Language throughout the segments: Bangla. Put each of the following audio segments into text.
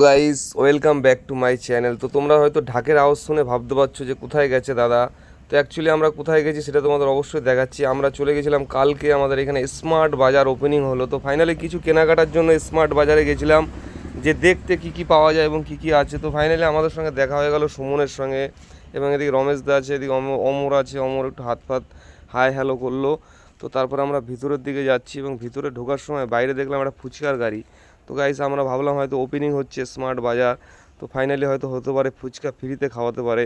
Guys welcome back to my channel তো তোমরা হয়তো ঢাকের আওয়াজ শুনে ভাবতে পারছ যে কোথায় গেছে দাদা? তো অ্যাকচুয়ালি আমরা কোথায় গেছি সেটা তোমাদের অবশ্যই দেখাচ্ছি। আমরা চলে গেছিলাম কালকে আমাদের এখানে স্মার্ট বাজার ওপেনিং হলো। তো ফাইনালি কিছু কেনাকাটার জন্য স্মার্ট বাজারে গেছিলাম, যে দেখতে কি কি পাওয়া যায় এবং কি কি আছে। তো ফাইনালি আমাদের সঙ্গে দেখা হয়ে গেল সুমনের সঙ্গে এবং এদিকে রমেশ দা আছে, এদিকে অম- অমর আছে। অমর একটু হাত ফাত হাই হ্যালো করল। তো তারপর আমরা ভিতরের দিকে যাচ্ছি এবং ভিতরে ঢোকার সময় বাইরে দেখলাম একটা ফুচকার গাড়ি। তো গাইস আমরা ভাবলাম হয়তো ওপেনিং হচ্ছে স্মার্ট বাজার, তো ফাইনালি হয়তো হতে পারে ফুচকা ফ্রিতে খাওয়াতে পারে।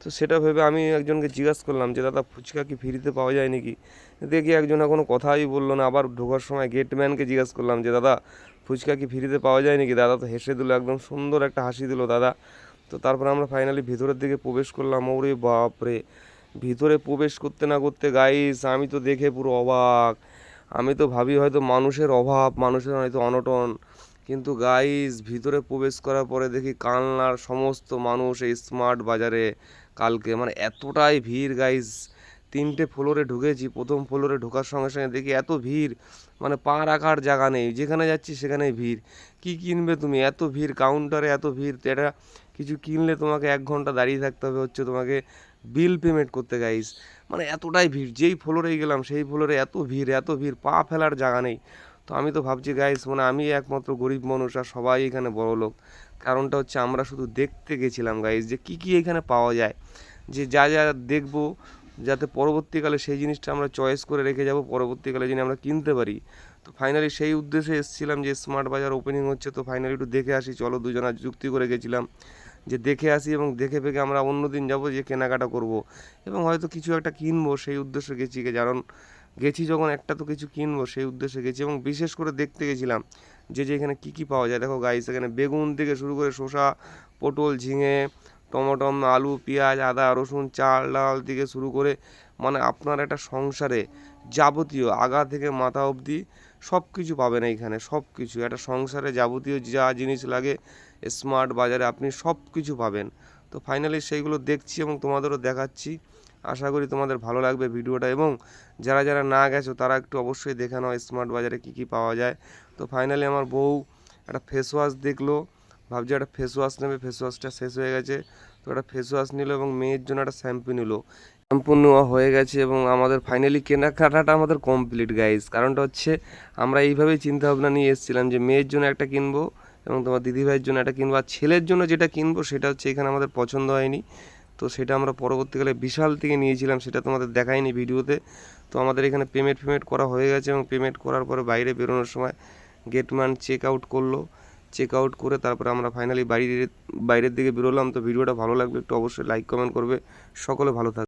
তো সেটা ভেবে আমি একজনকে জিজ্ঞাসা করলাম যে, দাদা, ফুচকা কি ফ্রিতে পাওয়া যায় নাকি? দেখি একজন কোনো কথাই বলল না। আবার ঢোকার সময় গেটম্যানকে জিজ্ঞাসা করলাম যে, দাদা, ফুচকা কি ফ্রিতে পাওয়া যায় নাকি? দাদা তো হেসে দিল, একদম সুন্দর একটা হাসি দিল দাদা। তো তারপর আমরা ফাইনালি ভিতরের দিকে প্রবেশ করলাম। ওরে বাপরে! ভিতরে প্রবেশ করতে না করতে গাইস আমি তো দেখে পুরো অবাক। আমি তো ভাবি হয়তো মানুষের অভাব, মানুষের হয়তো অনটন। কিন্তু গাইজ ভিতরে প্রবেশ করার পরে দেখি কালনার সমস্ত মানুষ এই স্মার্ট বাজারে কালকে মানে এতটাই ভিড় গাইজ তিনটে ফ্লোরে ঢুকেছি, প্রথম ফ্লোরে ঢোকার সঙ্গে সঙ্গে দেখি এত ভিড় মানে পা রাখার জায়গা নেই। যেখানে যাচ্ছি সেখানেই ভিড়। কি কিনবে তুমি? এত ভিড় কাউন্টারে এত ভিড় এটা কিছু কিনলে তোমাকে এক ঘণ্টা দাঁড়িয়ে থাকতে হবে হচ্ছে তোমাকে বিল পেমেন্ট করতে গাইস মানে এতটাই ভিড়, যেই ফ্লোরেই গেলাম, সেই ফ্লোরে এত ভিড় এত ভিড়, পা ফেলার জায়গা নেই। তো আমি তো ভাবছি গাইস মানে আমি একমাত্র গরিব মানুষ আর সবাই এখানে বড় লোক। কারণটা হচ্ছে আমরা শুধু দেখতে গেছিলাম গাইস যে কি কি এখানে পাওয়া যায়। যে যা যা দেখব, যাতে পরবর্তীকালে সেই জিনিসটা আমরা চয়েস করে রেখে যাব, পরবর্তীকালে যিনি আমরা কিনতে পারি। তো ফাইনালি সেই উদ্দেশ্যে এসেছিলাম যে স্মার্ট বাজার ওপেনিং হচ্ছে, তো ফাইনালি একটু দেখে আসি। চলো দুজনা যুক্তি করে গেছিলাম যে দেখে আসি এবং দেখে পেকে আমরা অন্য দিন যাব যে কেনাকাটা করব। এবং হয়তো কিছু একটা কিনবো, সেই উদ্দেশ্যে গেছি, কারণ গেছি যখন একটা তো কিছু কিনবো, সেই উদ্দেশ্যে গেছি এবং বিশেষ করে দেখতে গেছিলাম যে যে এখানে কী কী পাওয়া যায়। দেখো গাইস এখানে বেগুন থেকে শুরু করে শসা, পটল, ঝিঙে টমেটম আলু, পেঁয়াজ, আদা, রসুন, চাল, ডাল থেকে শুরু করে মানে আপনার একটা সংসারে যাবতীয় আগা থেকে মাথা অবধি সব কিছু পাবেন এইখানে সব কিছু একটা সংসারে যাবতীয় যা জিনিস লাগে স্মার্ট বাজারে আপনি সব কিছু পাবেন। তো ফাইনালি সেইগুলো দেখছি এবং তোমাদেরও দেখাচ্ছি। আশা করি তোমাদের ভালো লাগবে ভিডিওটা এবং যারা যারা না গেছো তারা একটু অবশ্যই দেখে নাও স্মার্ট বাজারে কী কী পাওয়া যায়। তো ফাইনালি আমার বউ একটা ফেস ওয়াশ দেখল, ভাবছি একটা ফেস ওয়াশ নেবে ফেস ওয়াশটা শেষ হয়ে গেছে। তো একটা ফেস ওয়াশ নিল এবং মেয়ের জন্য একটা শ্যাম্পু নিল। শ্যাম্পু নেওয়া হয়ে গেছে এবং আমাদের ফাইনালি কেনাকাটাটা আমাদের কমপ্লিট গাইজ কারণটা হচ্ছে আমরা এইভাবেই চিন্তা ভাবনা নিয়ে এসেছিলাম যে মেয়ের জন্য একটা কিনবো এবং তোমার দিদিভাইয়ের জন্য একটা কিনবো, আর ছেলের জন্য যেটা কিনবো সেটা হচ্ছে এখানে আমাদের পছন্দ হয়নি। তো সেটা আমরা পরবর্তীকালে বিশাল থেকে নিয়েছিলাম, সেটা তোমাদের দেখাইনি ভিডিওতে। তো আমাদের এখানে পেমেন্ট পেমেন্ট করা হয়ে গেছে এবং পেমেন্ট করার পরে বাইরে বেরোনোর সময় গেটম্যান চেক আউট করল। চেক আউট করে তারপরে আমরা ফাইনালি বাইরে বাইরের দিকে বেরোলাম। তো ভিডিওটা ভালো লাগবে একটু অবশ্যই লাইক, কমেন্ট করবে। সকলে ভালো থাকবে